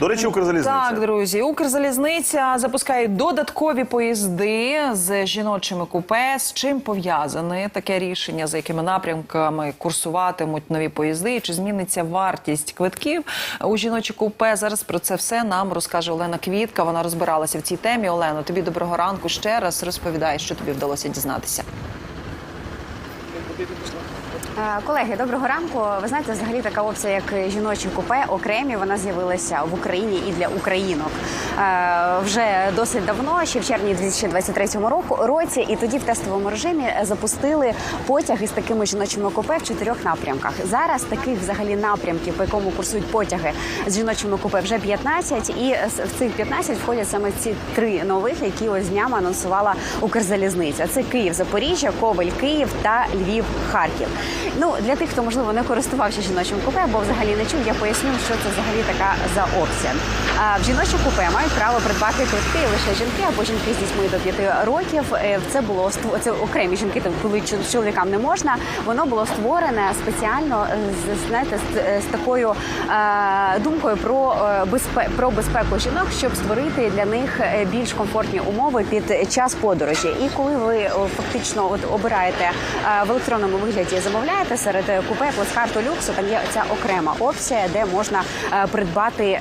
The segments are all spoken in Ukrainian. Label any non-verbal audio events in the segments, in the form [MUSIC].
До речі, Укрзалізниця. Так, друзі, Укрзалізниця запускає додаткові поїзди з жіночими купе. З чим пов'язане таке рішення, за якими напрямками курсуватимуть нові поїзди? Чи зміниться вартість квитків у жіночі купе? Зараз про це все нам розкаже Олена Квітка. Вона розбиралася в цій темі. Олено, тобі доброго ранку ще раз розповідай, що тобі вдалося дізнатися. Е, Колеги, доброго ранку. Ви знаєте, взагалі така опція, як жіночі купе, окремі, вона з'явилася в Україні і для українок Е, вже досить давно, ще в червні 2023 року році. І тоді в тестовому режимі запустили потяги з такими жіночими купе в чотирьох напрямках. Зараз таких взагалі напрямків, по якому курсують потяги з жіночими купе, вже 15. І в цих 15 входять саме ці три нових, які ось днями анонсувала Укрзалізниця. Це Київ, Запоріжжя, Коваль, Київ та Львів, Харків. Ну для тих, хто можливо не користувався жіночим купе, або взагалі не чув, я поясню, що це взагалі така за опція. В жіноче купе мають право придбати квитки лише жінки або жінки з дітьми до 5 років. Е, Це було це окремі жінки, коли чол- чоловікам не можна. Воно було створене спеціально е, знаєте, з, е, з такою думкою про безпе про безпеку жінок, щоб створити для них більш комфортні умови під час подорожі. І коли ви фактично от обираєте в електронному вигляді, замовляєте серед купе плацкарту люксу, там є ця окрема опція, де можна придбати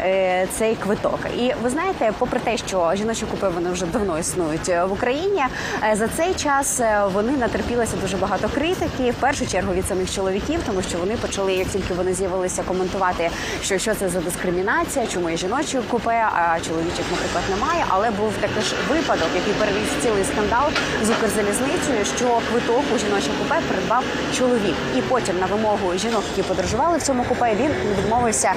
цей квиток. І ви знаєте, попри те, що жіночі купе вони вже давно існують е, в Україні, е, за цей час е, вони натерпілися дуже багато критики. В першу чергу від самих чоловіків, тому що вони почали, як тільки вони з'явилися, коментувати, що що це за дискримінація, чому є жіночі купе, а чоловічих, наприклад, немає. Але був також випадок, який переріс цілий скандал з Укрзалізницею, що квиток у жіноче купе придбав чоловік, і потім на вимогу жінок, які подорожували в цьому купе, він відмовився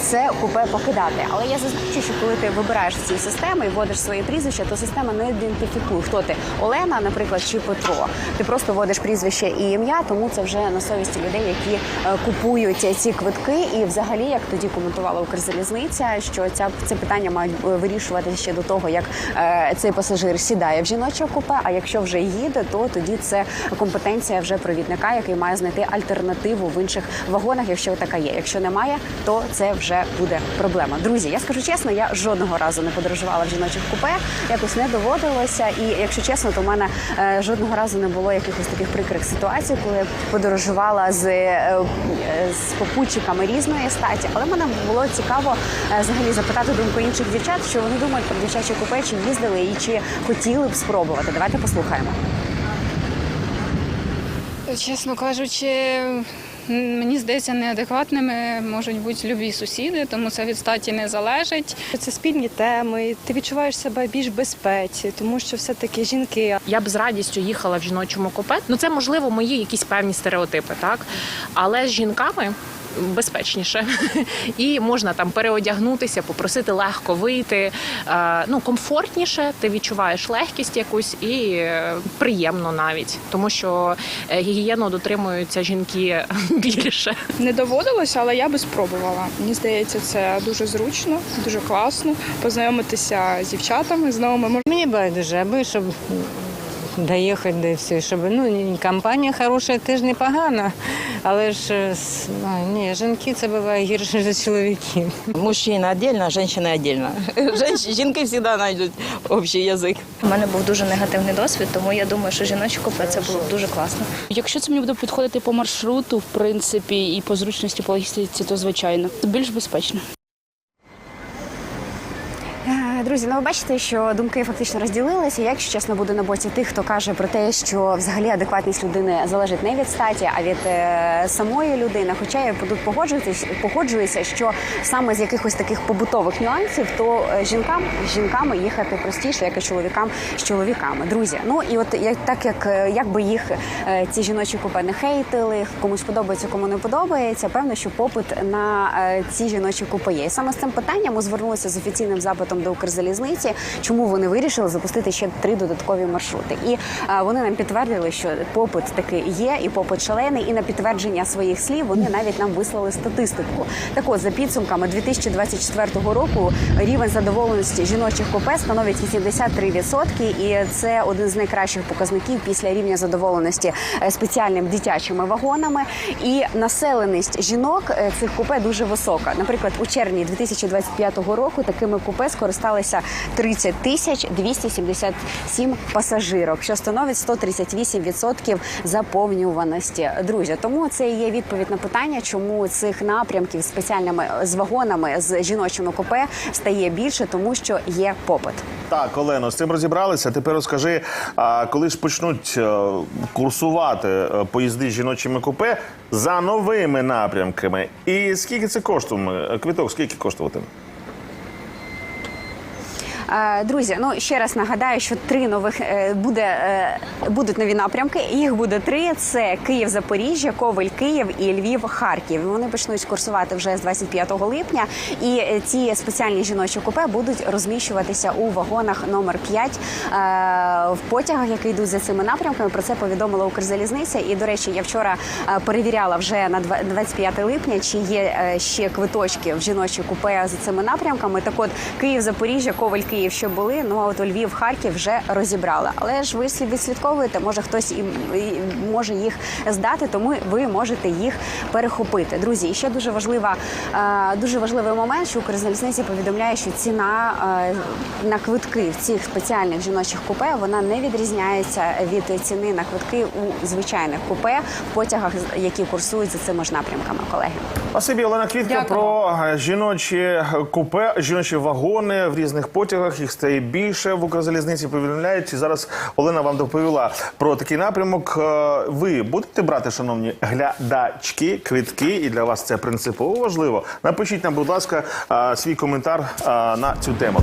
це купе покидати. Але я зазначу, що коли ти вибираєш з цієї системи і вводиш своє прізвище, то система не ідентифікує, хто ти Олена, наприклад, чи Петро. Ти просто вводиш прізвище і ім'я, тому це вже на совісті людей, які е, купують ці квитки. І взагалі, як тоді коментувала Укрзалізниця, що ця це питання мають е, вирішувати ще до того, як е, цей пасажир сідає в жіноче купе. А якщо вже їде, то тоді це компетенція вже провідника, який має знайти альтернативу в інших вагонах, якщо така є. Якщо немає, то це вже буде проблема. Друзі, я скажу чесно, я жодного разу не подорожувала в жіночих купе, якось не доводилося. І якщо чесно, то в мене е, жодного разу не було якихось таких прикрих ситуацій, коли подорожувала з, е, з попутчиками різної статі. Але мене було цікаво е, взагалі запитати думку інших дівчат, що вони думають про дівчачі купе, чи їздили і чи хотіли б спробувати. Давайте послухаємо. Чесно кажучи, мені здається, неадекватними можуть бути любі сусіди, тому це від статі не залежить. Це спільні теми. Ти відчуваєш себе більш в безпеці, тому що все-таки жінки. Я б з радістю їхала в жіночому купе. Ну це можливо мої якісь певні стереотипи, так але з жінками. Безпечніше [LAUGHS] і можна там переодягнутися, попросити легко вийти. Е, ну комфортніше, ти відчуваєш легкість якусь і е, приємно навіть, тому що е, гігієну дотримуються жінки [LAUGHS] більше. Не доводилося, але я би спробувала. Мені здається, це дуже зручно, дуже класно познайомитися з дівчатами, з новими Мені байдуже, аби щоб доїхати до все, щоб ну компанія хороша теж непогана, але ж ну, ні, жінки це буває гірше за чоловіків. Мужчина отдельно, женщина отдельно. Женщ- Жінки завжди знайдуть общий язик. У мене був дуже негативний досвід, тому я думаю, що жіночі купе це було б дуже класно. Якщо це мені буде підходити по маршруту, в принципі, і по зручності по логістиці, то звичайно більш безпечно. Е, Друзі, ну ви бачите, що думки фактично розділилися. Я, якщо чесно, буду на боці тих, хто каже про те, що взагалі адекватність людини залежить не від статі, а від е, самої людини. Хоча я тут погоджуюся, погоджуюся, що саме з якихось таких побутових нюансів, то е, жінкам з жінками їхати простіше, як і чоловікам з чоловіками. Друзі, ну і от як так як, е, як би їх е, ці жіночі купе не хейтили, комусь подобається, кому не подобається. Певно, що попит на е, ці жіночі купе є. І саме з цим питанням ми звернулися з офіційним запитом до Укрзалізниці Укрзалізниці, чому вони вирішили запустити ще три додаткові маршрути. І е, вони нам підтвердили, що попит таки є, і попит шалений. І на підтвердження своїх слів вони навіть нам вислали статистику. Так от, за підсумками 2024 року рівень задоволеності жіночих купе становить 83%, і це один з найкращих показників після рівня задоволеності е, спеціальними дитячими вагонами. І населеність жінок е, цих купе дуже висока. Наприклад, у червні 2025 року такими купе скористалися 30 тисяч 277 пасажирок, що становить 138% заповнюваності. Друзі, тому це і є відповідь на питання, чому цих напрямків спеціальними з вагонами з жіночими купе стає більше, тому що є попит. Так, Олено, з цим розібралися. Тепер розкажи, а коли ж почнуть е, курсувати е, поїзди з жіночими купе за новими напрямками? І скільки це коштуватиме? Квиток скільки коштуватиме? Е, Друзі, ну ще раз нагадаю, що три нових е, буде е, будуть нові напрямки. Їх буде три: це Київ, Запоріжжя, Ковель, Київ і Львів, Харків. Вони почнуть курсувати вже з 25 липня. І ці спеціальні жіночі купе будуть розміщуватися у вагонах номер 5 е, в потягах, які йдуть за цими напрямками. Про це повідомила Укрзалізниця. І до речі, я вчора перевіряла вже на два- 25 липня, чи є ще квиточки в жіночі купе за цими напрямками. Так от Київ, Запоріжжя, Коваль, Київ ще були. Ну а от у Львів, Харків вже розібрали. Але ж ви слід відслідковуєте, може хтось і, і може їх здати, тому ви можете їх перехопити. Друзі, і ще дуже важлива, е, дуже важливий момент, що Укрзалізниці повідомляє, що ціна е, на квитки в цих спеціальних жіночих купе вона не відрізняється від ціни на квитки у звичайних купе в потягах, які курсують за цими ж напрямками. Колеги. Спасибі, Олена Квітка Дякую. про е, жіночі купе, жіночі вагони в різних потягах. Їх стає більше в Укрзалізниці. Повідомляють. І зараз Олена вам доповіла про такий напрямок. Е, Ви будете брати, шановні глядачки, квитки, і для вас це принципово важливо. Напишіть нам, будь ласка, е, свій коментар е, на цю тему.